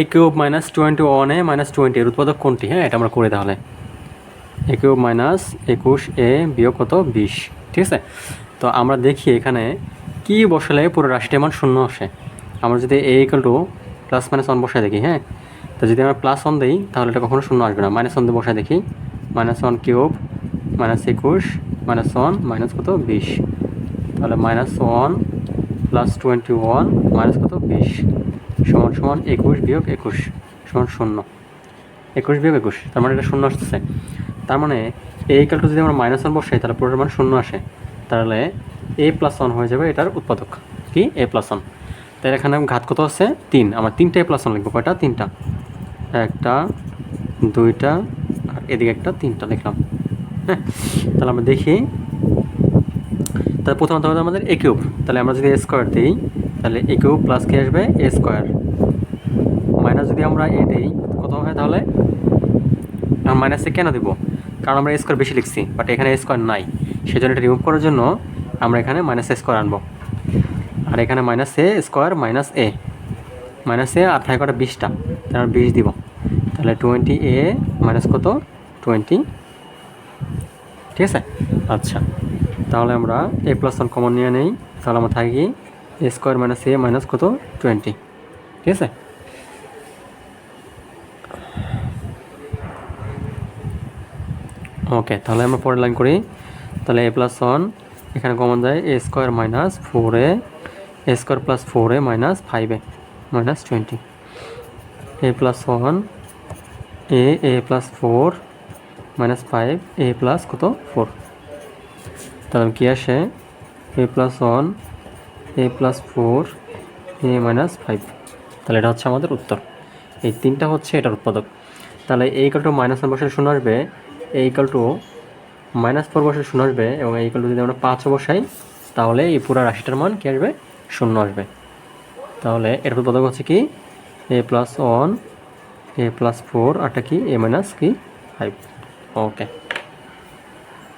এ cube minus twenty ওয়ানে minus twenty এর উৎপাদক কোনটি? হ্যাঁ এটা আমরা করে তাহলে। এ কিউব মাইনাস একুশ এ বিয়োগ কত? বিশ। ঠিক আছে? তো আমরা দেখি এখানে কি বসালে পুরো রাশিটির মান শূন্য আসে। আমরা যদি A equal to plus minus one বসায় দেখি হ্যাঁ? তো যদি আমরা প্লাস ওয়ান দিই, তাহলে এটা কখনো শূন্য আসবে না। মাইনাস ওয়ান দিয়ে বসায় দেখি। মাইনাস ওয়ান কিউব মাইনাস একুশ মাইনাস ওয়ান মাইনাস কত? বিশ। তাহলে minus one plus twenty one minus কত? বিশ। সমান সমান একুশ বিয়োগ একুশ সমান শূন্য। একুশ বিয়োগ একুশ, তার মানে এটা শূন্য আসতেছে। তার মানে এ ইকালটা যদি আমরা মাইনাস ওয়ান বসাই, তাহলে পুরোটার মান শূন্য আসে। তাহলে এ প্লাস ওয়ান হয়ে যাবে এটার উৎপাদক। কি? এ প্লাস ওয়ান তাহলে এখানে ঘাত কত আছে? তিন। আমার তিনটা এ প্লাস ওয়ান লিখব। কয়টা? তিনটা। একটা, দুইটা, আর এদিকে একটা তিনটা লিখলাম। হ্যাঁ? তাহলে আমরা দেখি। তাহলে প্রথমত আমাদের এ কিউব তাহলে আমরা যদি এ স্কোয়ার দিই তাহলে এ কিউব প্লাস কে আসবে এ স্কোয়ার মাইনাস যদি আমরা এ দিই, কত হয় তাহলে? মাইনাসে কেন দেবো? কারণ আমরা স্কোয়ার বেশি লিখছি বাট এখানে স্কোয়ার নাই। সেজন্য এটা রিমুভ করার জন্য আমরা এখানে মাইনাস এ স্কোয়ার আনব। আর এখানে minus A square minus A minus A আর থাকে কটা বিশটা আমরা বিশ দিব। তাহলে টোয়েন্টি এ মাইনাস কত? টোয়েন্টি ঠিক আছে? আচ্ছা তাহলে আমরা এ প্লাস ওয়ান কমন নিয়ে নেই। তাহলে আমরা থাকি A square minus A minus কত? টোয়েন্টি ঠিক আছে? ওকে তাহলে আমরা পরের লাইন করি। তাহলে এ প্লাস ওয়ান এখানে কমন যায় A square minus four A A square plus four A minus five A minus twenty A plus one A A plus four minus five A plus কত? Four তাহলে কী আসে? A plus one A plus four A minus five তাহলে এটা হচ্ছে আমাদের উত্তর। এই তিনটা হচ্ছে এটার উৎপাদক। তাহলে এই ইকাল টু মাইনাস ওয়ান বসে শূন্য আসবে এই ইকাল টু মাইনাস ফোর বসে শূন্য আসবে এবং এই ইকাল টু যদি আমরা পাঁচ বসাই, তাহলে এই পুরো রাশিটার মান কী আসবে? শূন্য আসবে। তাহলে এর উৎপাদক হচ্ছে কি? A plus one A plus four আরটা কি? এ মাইনাস কি? Five okay